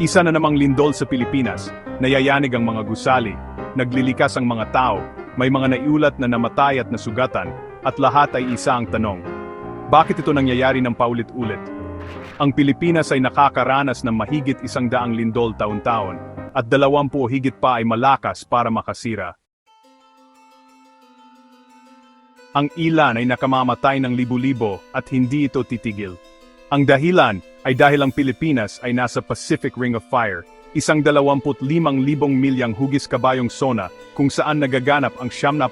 Isa na namang lindol sa Pilipinas, nayayanig ang mga gusali, naglilikas ang mga tao, may mga naiulat na namatay at nasugatan, at lahat ay isa ang tanong. Bakit ito nangyayari ng paulit-ulit? Ang Pilipinas ay nakakaranas ng mahigit isang daang lindol taon-taon, at dalawampu higit pa ay malakas para makasira. Ang ilan ay nakamamatay ng libu-libo at hindi ito titigil. Ang dahilan ay dahil ang Pilipinas ay nasa Pacific Ring of Fire, isang 25,000 milyang hugis kabayong sona kung saan nagaganap ang 70%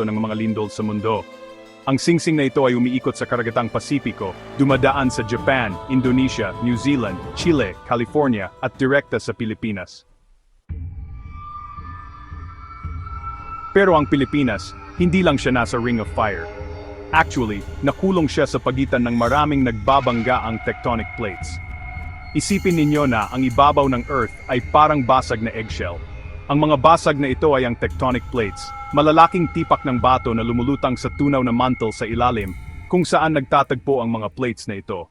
ng mga lindol sa mundo. Ang singsing na ito ay umiikot sa karagatang Pasipiko, dumadaan sa Japan, Indonesia, New Zealand, Chile, California at direkta sa Pilipinas. Pero ang Pilipinas, hindi lang siya nasa Ring of Fire. Actually, nakulong siya sa pagitan ng maraming nagbabangga ang tectonic plates. Isipin ninyo na ang ibabaw ng Earth ay parang basag na eggshell. Ang mga basag na ito ay ang tectonic plates, malalaking tipak ng bato na lumulutang sa tunaw na mantle sa ilalim, kung saan nagtatagpo ang mga plates na ito.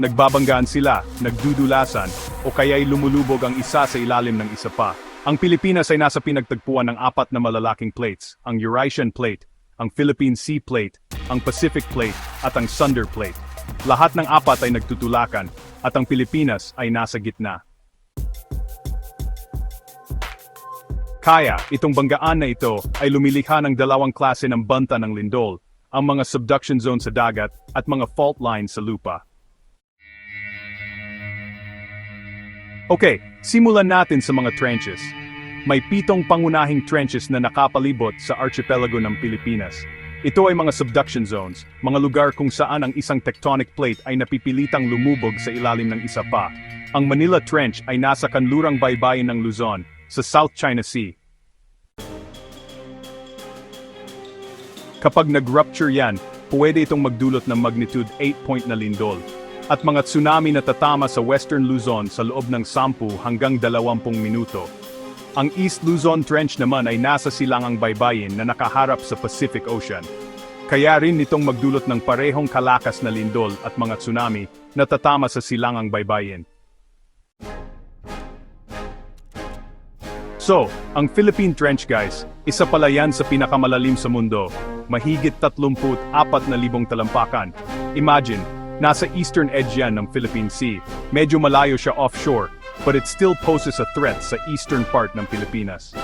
Nagbabanggaan sila, nagdudulasan, o kaya'y lumulubog ang isa sa ilalim ng isa pa. Ang Pilipinas ay nasa pinagtagpuan ng apat na malalaking plates, ang Eurasian Plate, ang Philippine Sea Plate, ang Pacific Plate, at ang Sunder Plate. Lahat ng apat ay nagtutulakan, at ang Pilipinas ay nasa gitna. Kaya, itong banggaan na ito ay lumilikha ng dalawang klase ng banta ng lindol, ang mga subduction zone sa dagat at mga fault lines sa lupa. Okay, simulan natin sa mga trenches. May pitong pangunahing trenches na nakapalibot sa archipelago ng Pilipinas. Ito ay mga subduction zones, mga lugar kung saan ang isang tectonic plate ay napipilitang lumubog sa ilalim ng isa pa. Ang Manila Trench ay nasa kanlurang baybayin ng Luzon, sa South China Sea. Kapag nag-rupture yan, pwede itong magdulot ng magnitude 8 point na lindol, at mga tsunami na tatama sa Western Luzon sa loob ng 10 hanggang 20 minuto. Ang East Luzon Trench naman ay nasa silangang baybayin na nakaharap sa Pacific Ocean. Kaya rin nitong magdulot ng parehong kalakas na lindol at mga tsunami na tatama sa silangang baybayin. So, ang Philippine Trench guys, isa pala yan sa pinakamalalim sa mundo. Mahigit 34,000 talampakan. Imagine, nasa eastern edge yan ng Philippine Sea. Medyo malayo siya offshore, but it still poses a threat sa eastern part ng Pilipinas.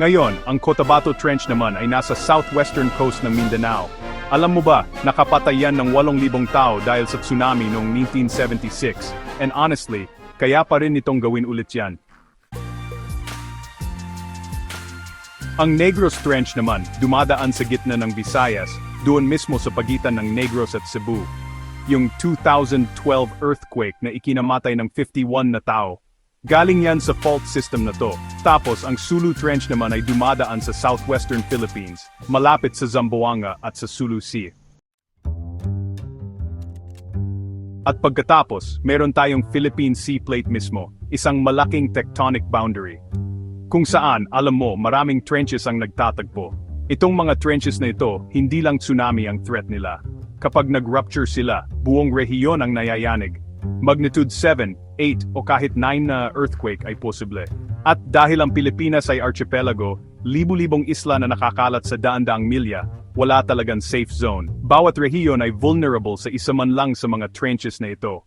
Ngayon, ang Cotabato Trench naman ay nasa southwestern coast ng Mindanao. Alam mo ba, nakapatay yan ng 8,000 tao dahil sa tsunami noong 1976. And honestly, kaya pa rin itong gawin ulit yan. Ang Negros Trench naman, dumadaan sa gitna ng Visayas, doon mismo sa pagitan ng Negros at Cebu. Yung 2012 earthquake na ikinamatay ng 51 na tao. Galing yan sa fault system na to. Tapos ang Sulu Trench naman ay dumadaan sa southwestern Philippines, malapit sa Zamboanga at sa Sulu Sea. At pagkatapos, meron tayong Philippine Sea Plate mismo, isang malaking tectonic boundary. Kung saan, alam mo, maraming trenches ang nagtatagpo. Itong mga trenches na ito, hindi lang tsunami ang threat nila. Kapag nag-rupture sila, buong rehiyon ang nayayanig. Magnitude 7, 8 o kahit 9 na earthquake ay posible. At dahil ang Pilipinas ay archipelago, libu-libong isla na nakakalat sa daan-daang milya, wala talagang safe zone. Bawat rehiyon ay vulnerable sa isa man lang sa mga trenches na ito.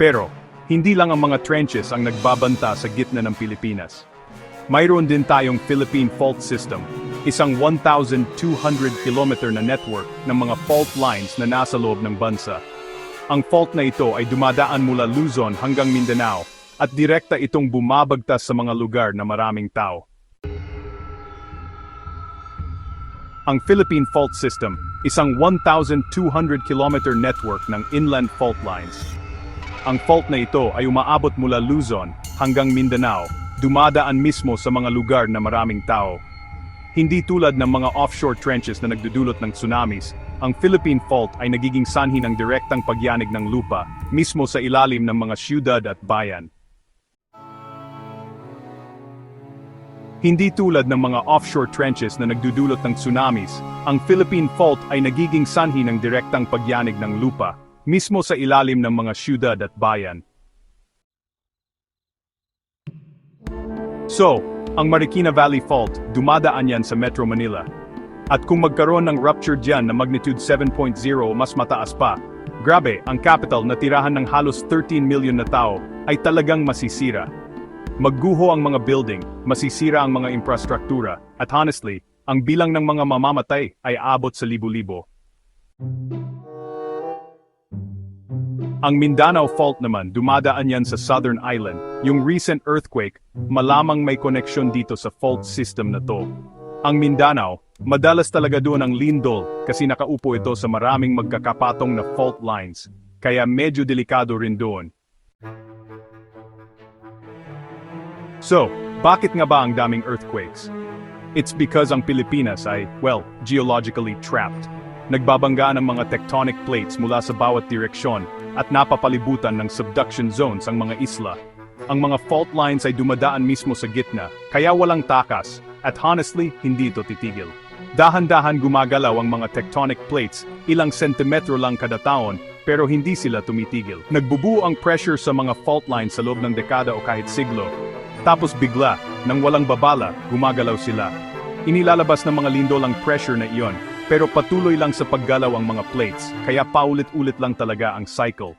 Pero, hindi lang ang mga trenches ang nagbabanta sa gitna ng Pilipinas. Mayroon din tayong Philippine Fault System, isang 1,200 kilometer na network ng mga fault lines na nasa loob ng bansa. Ang fault na ito ay dumadaan mula Luzon hanggang Mindanao, at direkta itong bumabagtas sa mga lugar na maraming tao. Ang Philippine Fault System, isang 1,200 kilometer network ng inland fault lines. Ang fault na ito ay umaabot mula Luzon hanggang Mindanao, dumadaan mismo sa mga lugar na maraming tao. Hindi tulad ng mga offshore trenches na nagdudulot ng tsunamis, ang Philippine Fault ay nagiging sanhi ng direktang pagyanig ng lupa, mismo sa ilalim ng mga syudad at bayan. Hindi tulad ng mga offshore trenches na nagdudulot ng tsunamis, ang Philippine Fault ay nagiging sanhi ng direktang pagyanig ng lupa, mismo sa ilalim ng mga syudad at bayan. So, ang Marikina Valley Fault, dumadaan yan sa Metro Manila. At kung magkaroon ng rupture dyan na magnitude 7.0 o mas mataas pa, grabe, ang capital na tirahan ng halos 13 million na tao ay talagang masisira. Magguho ang mga building, masisira ang mga infrastruktura, at honestly, ang bilang ng mga mamamatay ay abot sa libo-libo. Ang Mindanao Fault naman, dumadaan yan sa Southern Island. Yung recent earthquake, malamang may koneksyon dito sa fault system na to. Ang Mindanao, madalas talaga doon ang lindol kasi nakaupo ito sa maraming magkakapatong na fault lines. Kaya medyo delikado rin doon. So, bakit nga ba ang daming earthquakes? It's because ang Pilipinas ay, well, geologically trapped. Nagbabangga ng mga tectonic plates mula sa bawat direksyon at napapalibutan ng subduction zones ang mga isla. Ang mga fault lines ay dumadaan mismo sa gitna, kaya walang takas, at honestly, hindi ito titigil. Dahan-dahan gumagalaw ang mga tectonic plates, ilang sentimetro lang kada taon, pero hindi sila tumitigil. Nagbubuo ang pressure sa mga fault lines sa loob ng dekada o kahit siglo. Tapos bigla, nang walang babala, gumagalaw sila. Inilalabas ng mga lindol ang pressure na iyon, pero patuloy lang sa paggalaw ang mga plates, kaya paulit-ulit lang talaga ang cycle.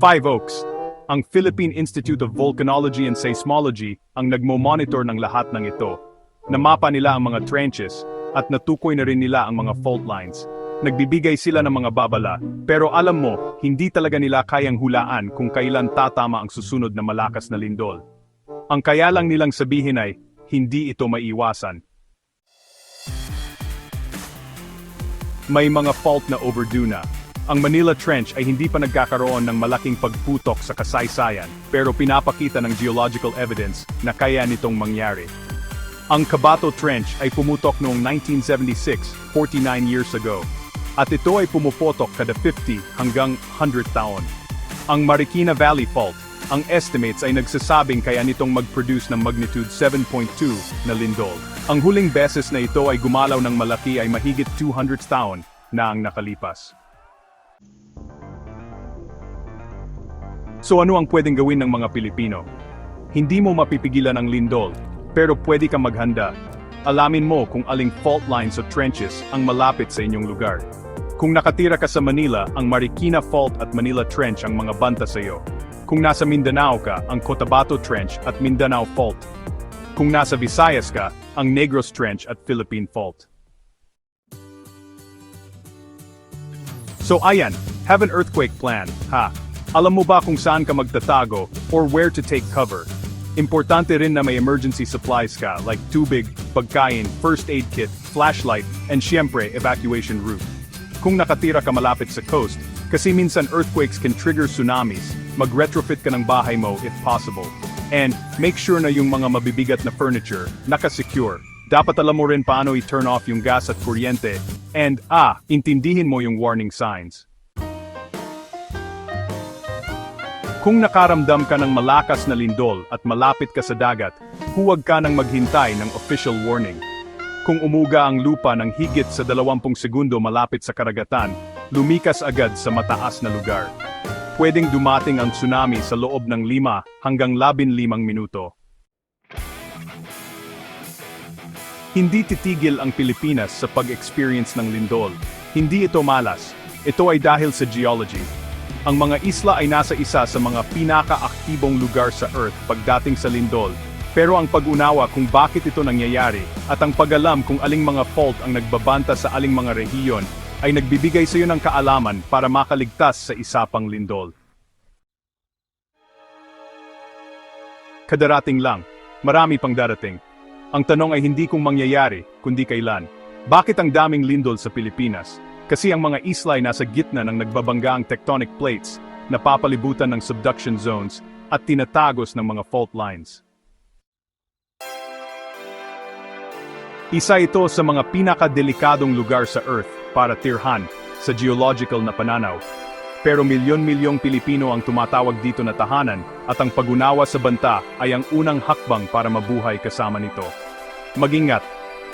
Five Oaks, ang Philippine Institute of Volcanology and Seismology ang nagmo-monitor ng lahat ng ito. Namapa nila ang mga trenches at natukoy na rin nila ang mga fault lines. Nagbibigay sila ng mga babala, pero alam mo, hindi talaga nila kayang hulaan kung kailan tatama ang susunod na malakas na lindol. Ang kaya lang nilang sabihin ay, hindi ito maiwasan. May mga fault na overdue na. Ang Manila Trench ay hindi pa nagkakaroon ng malaking pagputok sa kasaysayan, pero pinapakita ng geological evidence na kaya nitong mangyari. Ang Cabato Trench ay pumutok noong 1976, 49 years ago. At ito ay pumupotok kada 50 hanggang 100 taon. Ang Marikina Valley Fault, ang estimates ay nagsasabing kaya nitong mag-produce ng magnitude 7.2 na lindol. Ang huling beses na ito ay gumalaw ng malaki ay mahigit 200 taon na ang nakalipas. So ano ang pwedeng gawin ng mga Pilipino? Hindi mo mapipigilan ang lindol, pero pwede kang maghanda. Alamin mo kung aling fault lines o trenches ang malapit sa inyong lugar. Kung nakatira ka sa Manila, ang Marikina Fault at Manila Trench ang mga banta sa iyo. Kung nasa Mindanao ka, ang Cotabato Trench at Mindanao Fault. Kung nasa Visayas ka, ang Negros Trench at Philippine Fault. So ayan, have an earthquake plan, ha? Alam mo ba kung saan ka magtatago or where to take cover? Importante rin na may emergency supplies ka like tubig, pagkain, first aid kit, flashlight, and syempre evacuation route. Kung nakatira ka malapit sa coast, kasi minsan earthquakes can trigger tsunamis, mag-retrofit ka ng bahay mo if possible. And make sure na yung mga mabibigat na furniture, naka-secure. Dapat alam mo rin paano i-turn off yung gas at kuryente. And ah, intindihin mo yung warning signs. Kung nakaramdam ka ng malakas na lindol at malapit ka sa dagat, huwag ka nang maghintay ng official warning. Kung umuga ang lupa ng higit sa 20 segundo malapit sa karagatan, lumikas agad sa mataas na lugar. Pwedeng dumating ang tsunami sa loob ng 5 hanggang 15 minuto. Hindi titigil ang Pilipinas sa pag-experience ng lindol. Hindi ito malas. Ito ay dahil sa geology. Ang mga isla ay nasa isa sa mga pinaka-aktibong lugar sa Earth pagdating sa lindol pero ang pag-unawa kung bakit ito nangyayari at ang pag-alam kung aling mga fault ang nagbabanta sa aling mga rehiyon ay nagbibigay sa iyo ng kaalaman para makaligtas sa isa pang lindol. Kadarating lang, marami pang darating. Ang tanong ay hindi kung mangyayari, kundi kailan. Bakit ang daming lindol sa Pilipinas? Kasi ang mga isla ay nasa gitna ng nagbabanggaang tectonic plates, napapalibutan ng subduction zones, at tinatagos ng mga fault lines. Isa ito sa mga pinakadelikadong lugar sa Earth para tirhan sa geological na pananaw. Pero milyon-milyong Pilipino ang tumatawag dito na tahanan at ang pagunawa sa banta ay ang unang hakbang para mabuhay kasama nito. Magingat,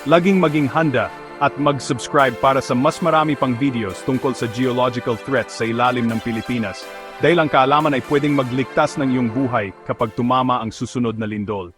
laging maging handa at mag-subscribe para sa mas marami pang videos tungkol sa geological threats sa ilalim ng Pilipinas dahil ang kaalaman ay pwedeng magligtas ng iyong buhay kapag tumama ang susunod na lindol.